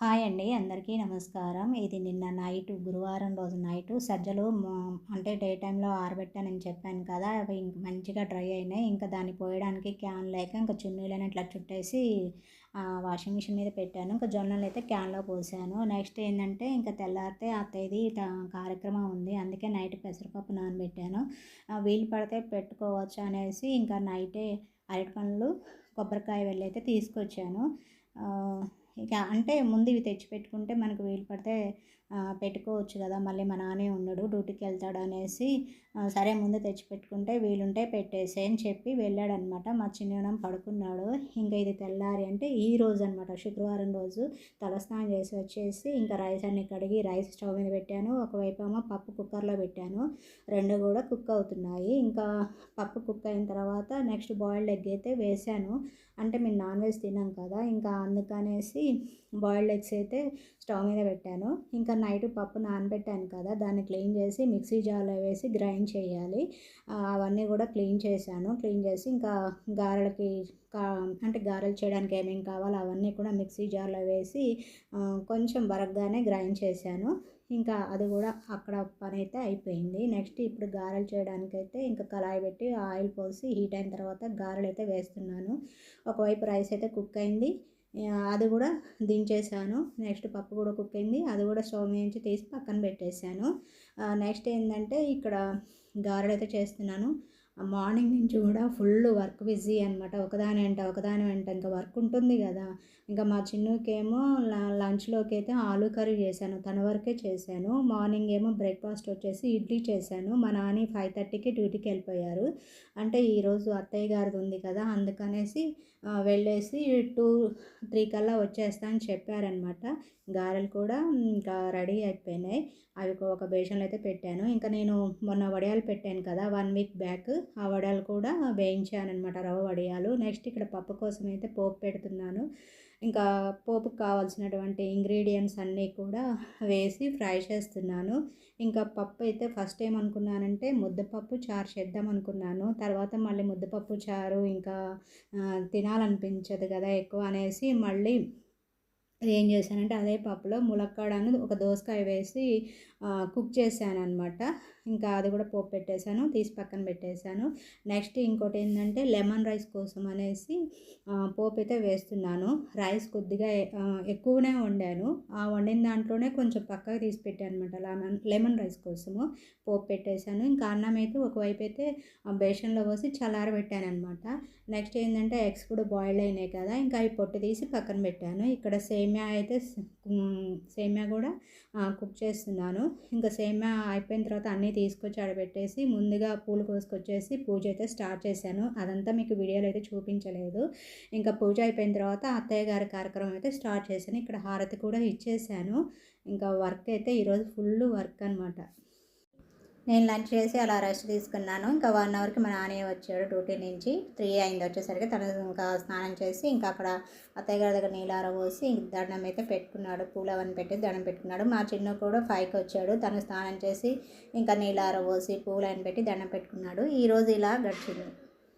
Hi అండి అందరికీ నమస్కారం. ఇది నిన్న నైట్ గురువారం రోజు నైట్ సజ్జలు అంటే డే టైంలో ఆరబెట్టానని చెప్పాను కదా అవి ఇంక మంచిగా డ్రై అయినాయి. ఇంకా దాన్ని పోయడానికి క్యాన్ లేక ఇంకా చున్నీలను ఇట్లా చుట్టేసి వాషింగ్ మిషన్ మీద పెట్టాను. ఇంకా జొన్నలు అయితే క్యాన్లో పోసాను. నెక్స్ట్ ఏంటంటే ఇంకా తెల్లారితే అత్తయ్యది కార్యక్రమం ఉంది. అందుకే నైట్ పెసరపప్పు నానబెట్టాను. వీలు పడితే పెట్టుకోవచ్చు అనేసి ఇంకా నైటే అరటి పండ్లు కొబ్బరికాయ వెళ్ళి అయితే తీసుకొచ్చాను. ఇక అంటే ముందు ఇవి తెచ్చి పెట్టుకుంటే మనకు వీలు పడితే పెట్టుకోవచ్చు కదా. మళ్ళీ మా నాన్నే ఉన్నాడు డ్యూటీకి వెళ్తాడు అనేసి సరే ముందు తెచ్చి పెట్టుకుంటే వీలుంటే పెట్టేసే అని చెప్పి వెళ్ళాడనమాట. మా చిన్నడం పడుకున్నాడు. ఇంకా ఇది తెల్లారి అంటే ఈ రోజు అనమాట. శుక్రవారం రోజు తలస్నానం చేసి వచ్చేసి ఇంకా రైస్ అన్ని కడిగి రైస్ స్టవ్ మీద పెట్టాను. ఒకవైపు ఏమో పప్పు కుక్కర్లో పెట్టాను. రెండు కూడా కుక్ అవుతున్నాయి. ఇంకా పప్పు కుక్ అయిన తర్వాత నెక్స్ట్ బాయిల్డ్ ఎగ్ అయితే వేసాను. అంటే మేము నాన్ వెజ్ తినాం కదా. ఇంకా అందుకనేసి బాయిల్డ్ ఎగ్స్ అయితే స్టవ్ మీద పెట్టాను. ఇంకా నైట్ పప్పు నానబెట్టాను కదా దాన్ని క్లీన్ చేసి మిక్సీ జార్లో వేసి గ్రైండ్ చేయాలి. అవన్నీ కూడా క్లీన్ చేశాను. క్లీన్ చేసి ఇంకా గారెలకి కా అంటే గారెలు చేయడానికి ఏమేమి కావాలో అవన్నీ కూడా మిక్సీ జార్లో వేసి కొంచెం బరగ్గానే గ్రైండ్ చేశాను. ఇంకా అది కూడా అక్కడ పని అయితే అయిపోయింది. నెక్స్ట్ ఇప్పుడు గారెలు చేయడానికైతే ఇంకా కళాయి పెట్టి ఆయిల్ పోసి హీట్ అయిన తర్వాత గారెలు అయితే వేస్తున్నాను. ఒకవైపు రైస్ అయితే కుక్ అయింది. అది కూడా దించేసాను. నెక్స్ట్ పప్పు కూడా కుక్ అయింది. అది కూడా స్టవ్ నుంచి తీసి పక్కన పెట్టేశాను నెక్స్ట్ ఏంటంటే ఇక్కడ గారెలు అయితే చేస్తున్నాను. మార్నింగ్ నుంచి కూడా ఫుల్ వర్క్ బిజీ అనమాట ఒకదాని వెంట ఒకదాని వెంట ఇంకా వర్క్ ఉంటుంది కదా. ఇంకా మా చిన్నుకేమో లంచ్లోకి అయితే ఆలూ కర్రీ చేశాను. తన వరకే చేశాను. మార్నింగ్ ఏమో బ్రేక్ఫాస్ట్ వచ్చేసి ఇడ్లీ చేశాను. మా నాని ఫైవ్ థర్టీకి డ్యూటీకి వెళ్ళిపోయారు. అంటే ఈరోజు అత్తయ్య గారిది ఉంది కదా అందుకనేసి వెళ్ళేసి టూ త్రీ కల్లా వచ్చేస్తా అని చెప్పారనమాట గారెలు కూడా ఇంకా రెడీ అయిపోయినాయి. అవి ఒక బేషన్లో అయితే పెట్టాను. ఇంకా నేను మొన్న వడియాలు పెట్టాను కదా వన్ వీక్ బ్యాక్. ఆ వడలు కూడా వేయించాను అనమాట రవ్వ వడియాలు. నెక్స్ట్ ఇక్కడ పప్పు కోసం అయితే పోపు పెడుతున్నాను. ఇంకా పోపుకు కావాల్సినటువంటి ఇంగ్రీడియంట్స్ అన్నీ కూడా వేసి ఫ్రై చేస్తున్నాను. ఇంకా పప్పు అయితే ఫస్ట్ ఏం అనుకున్నానంటే ముద్దపప్పు చారు చేద్దాం అనుకున్నాను తర్వాత మళ్ళీ ముద్దపప్పు చారు ఇంకా తినాలనిపించదు కదా ఎక్కువ అనేసి మళ్ళీ ఏం చేశానంటే అదే పప్పులో ములక్కాడను ఒక దోసకాయ వేసి కుక్ చేశాను అనమాట ఇంకా అది కూడా పోపు పెట్టేశాను తీసి పక్కన పెట్టేశాను. నెక్స్ట్ ఇంకోటి ఏంటంటే లెమన్ రైస్ కోసం అనేసి పోపు అయితే వేస్తున్నాను. రైస్ కొద్దిగా ఎక్కువనే వండాను. ఆ వండిన దాంట్లోనే కొంచెం పక్కకు తీసి పెట్టాను అనమాట లెమన్ లెమన్ రైస్ కోసము. పోపు పెట్టేశాను. ఇంకా అన్నం అయితే ఒకవైపు అయితే బేషన్లో పోసి చల్లారబెట్టాను అనమాట నెక్స్ట్ ఏంటంటే ఎగ్స్ కూడా బాయిల్ అయినాయి కదా ఇంకా అవి పొట్టు తీసి పక్కన పెట్టాను. ఇక్కడ సేమియా అయితే సేమ్యా కూడా కుక్ చేస్తున్నాను. ఇంకా సేమ్యా అయిపోయిన తర్వాత అన్నీ తీసుకొచ్చి ఆడబెట్టేసి ముందుగా పూలు కోసుకొచ్చేసి పూజ అయితే స్టార్ట్ చేశాను. అదంతా మీకు వీడియోలో అయితే చూపించలేదు. ఇంకా పూజ అయిపోయిన తర్వాత అత్తయ్య గారి కార్యక్రమం అయితే స్టార్ట్ చేశాను. ఇక్కడ హారతి కూడా ఇచ్చేసాను ఇంకా వర్క్ అయితే ఈరోజు ఫుల్ వర్క్ అనమాట నేను లంచ్ చేసి అలా రెస్ట్ తీసుకున్నాను. ఇంకా వన్ అవర్కి మా నాన్నయ్య వచ్చాడు డ్యూటీ నుంచి. త్రీ అయింది వచ్చేసరికి. తను ఇంకా స్నానం చేసి ఇంకా అక్కడ అత్తయ్య గారి దగ్గర నీళ్ళార పోసి దండం అయితే పెట్టుకున్నాడు. పూలు అవన్నీ పెట్టి దండం పెట్టుకున్నాడు. మా చిన్న కూడా ఫైవ్కి వచ్చాడు. తను స్నానం చేసి ఇంకా నీళ్ళార పోసి పూలు అని పెట్టి దండం పెట్టుకున్నాడు. ఈరోజు ఇలా గడిచింది.